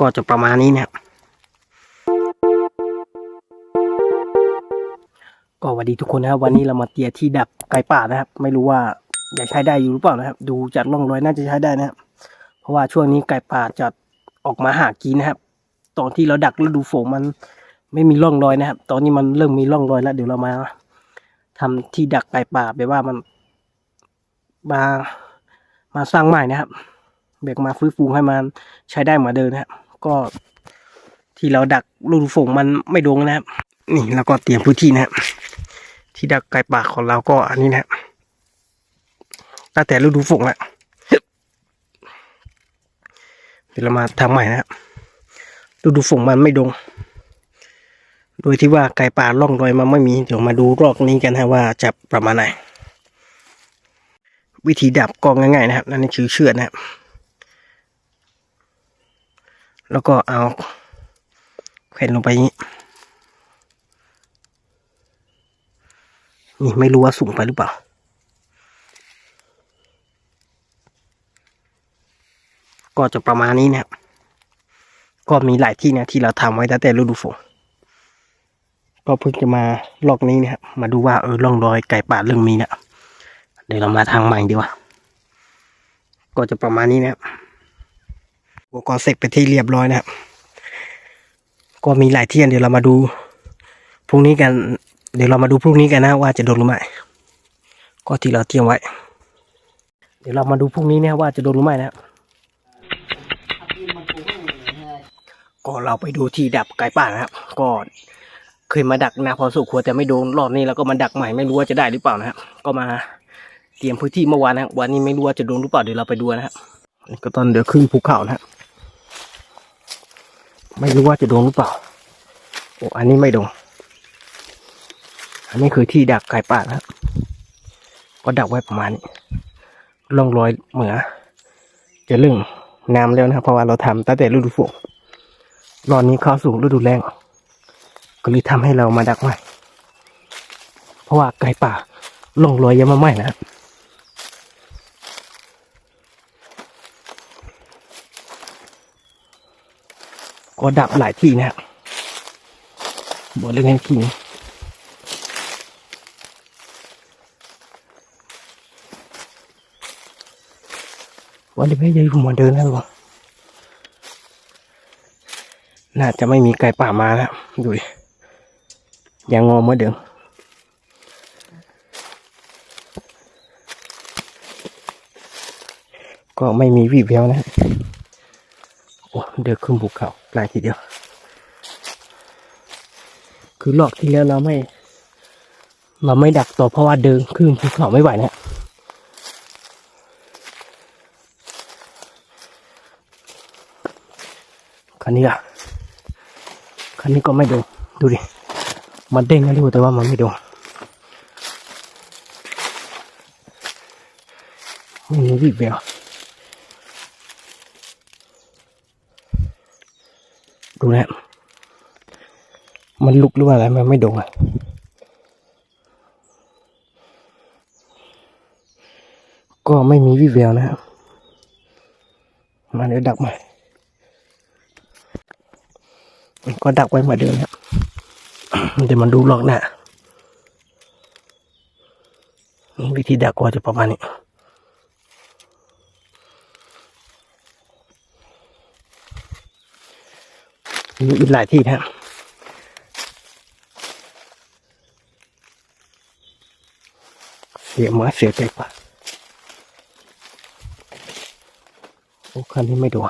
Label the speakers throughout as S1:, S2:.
S1: ก็จะประมาณนี้นะครับก็สวัสดีทุกคนนะครับ วันนี้เรามาเตียที่ดับไก่ป่านะครับ ไม่รู้ว่าจะใช้ได้อยู่หรือเปล่านะครับ ดูจากร่องรอยน่าจะใช้ได้นะครับ เพราะว่าช่วงนี้ไก่ป่าจะออกมาหากินนะครับ ตอนที่เราดักฤดูฝนมันไม่มีร่องรอยนะครับ ตอนนี้มันเริ่มมีร่องรอยแล้ว เดี๋ยวเรามาทำที่ดักไก่ป่าแบบว่ามันมามาสร้างใหม่นะครับเบกมาฟื้นฟูให้มันใช้ได้เหมือนเดิมนะครับ ก็ที่เราดักฤดูฝนมันไม่โดงนะครับ นี่แล้วก็เตรียมพื้นที่นะครับที่ดักไก่ป่าของเราก็อันนี้นะครับตั้งแต่ฤดูฝนแล้วเดี๋ยวเรามาทำใหม่นะครับฤดูฝนมันไม่ดง โดยที่ว่าไก่ป่าล่องรอยมันไม่มี เดี๋ยวมาดูรอบนี้กันนะว่าจะประมาณไหน วิธีดับก็ง่ายๆนะครับนั่นคือเชือกนะครับ แล้วก็เอาแขวนลงไปนี้นี่ไม่รู้ว่าสูงไปหรือเปล่า ก็จะประมาณนี้นะครับ ก็มีหลายที่นะที่เราทำไว้ตั้งแต่ฤดูฝน ก็เพิ่งจะมาลอกนี้นะครับ มาดูว่าเออร่องรอยไก่ป่าเรื่องมีเนะเดี๋ยวเรามาทางใหม่ดีกว่า ก็จะประมาณนี้นะครับ อุปกรณ์เสร็จไปนที่เรียบร้อยนะครับ ก็มีหลายเที่เดี๋ยวเรามาดูพรุ่งนี้กัน เดี๋ยวเรามาดูพรุ่งนี้กันนะว่าจะโดนหรือไม่ ก็ที่เราเตรียมไว้ เดี๋ยวเรามาดูพรุ่งนี้นะว่าจะโดนหรือไม่นะครับก็เราไปดูที่ดับไก่ป่านะครับ ก็เคยมาดักนาพอสุขวรแต่ไม่โดนรอบนี้เราก็มาดักใหม่ไม่รู้ว่าจะได้หรือเปล่านะครับก็มาเตรียมพื้นที่เมื่อวานนะวันนี้ไม่รู้ว่าจะโดนหรือเปล่าเดี๋ยวเราไปดูนะครับก็ตอนเดี๋ยวขึ้นภูเขานะครับ ไม่รู้ว่าจะโดนหรือเปล่า โอ้อันนี้ไม่โดน อันนี้คือที่ดักไก่ป่านะครับก็ดักไว้ประมาณนี้ร่องรอยเหมือ จะลึงน้ำแล้วนะครับ เพราะว่าเราทำตั้งแต่ฤดูฝนรอนนี้เข้าสู่ฤดูแล้งก็เลยทำให้เรามาดักใหม่ เพราะว่าไก่ป่าล่องลอยยังมาใหมนะครับ ก็ดับหลายที่นะครับบริเวณที่นี้วันนี้ไม่ยายหัวเดินแล้วหรอน่าจะไม่มีไก่ป่ามาแล้วดูดิยังงอเมื่อเดิมก็ไม่มีวีแววนะ โอ้เดินขึ้นภูเขาปลายทีเดียว คือรอบที่แล้วเราไม่ เราไม่ดักต่อเพราะว่าเดินขึ้นภูเขาไม่ไหวนะคันนี้ล่ะคันนี้ก็ไม่โดนดูดิ มันเด้งนะดูแต่ว่ามันไม่โดนไม่มีวีแวว ดูนะ มันลุกหรือว่าอะไรมันไม่โดนอะก็ไม่มีวิแววนะครับ มาเดี๋ยวดักใหม่ก็ดักไว้มือนเดิมนะครับเดี๋ยวมันดูหลอกหน้าวิธีดักก็จะประมาณนี้ มีอีกหลายที่นะครับเสียมาเสียใจกว่าโอ้คันนี้ไม่ดู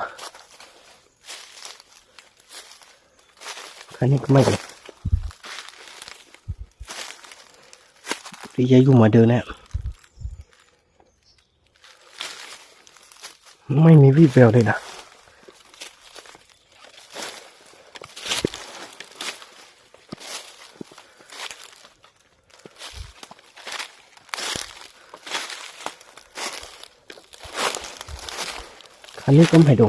S1: คันนี้ก็ไม่ดูพี่ยายอยู่มาเดินนะไม่มีวี่แววเลยนะ คันนี้ก็ไม่ดู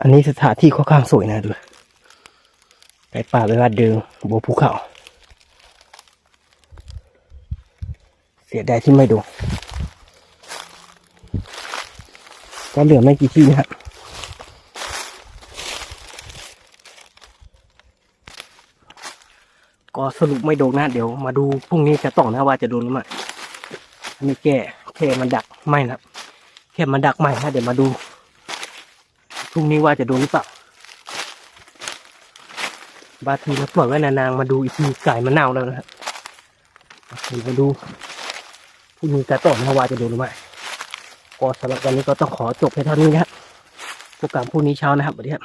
S1: อันนี้สถานที่ค่อนข้างสวยนะดูไก่ป่าเวลาเดินบนภูเขา เสียดายที่ไม่ดูก็เหลือไม่กี่ที่นะครับก็สรุปไม่โดนนะ เดี๋ยวมาดูพรุ่งนี้จะต่อนะว่าจะโดนหรือไม่ อันนี้แก้แค่มันดักไม่นะครับแค่มันดักไม่นะเดี๋ยวมาดูพรุ่งนี้ว่าจะโดนหรือเปล่าบางทีเราปล่อยไว้นานๆมาดูอีกทีไก่มันเน่าแล้วนะครับมาดูพรุ่งนี้จะต่อนะว่าจะโดนหรือไม่ก็สำหรับวันนี้ก็ต้องขอจบเพียงเท่านี้นะครับพบกันพรุ่งนี้เช้านะครับสวัสดีครับ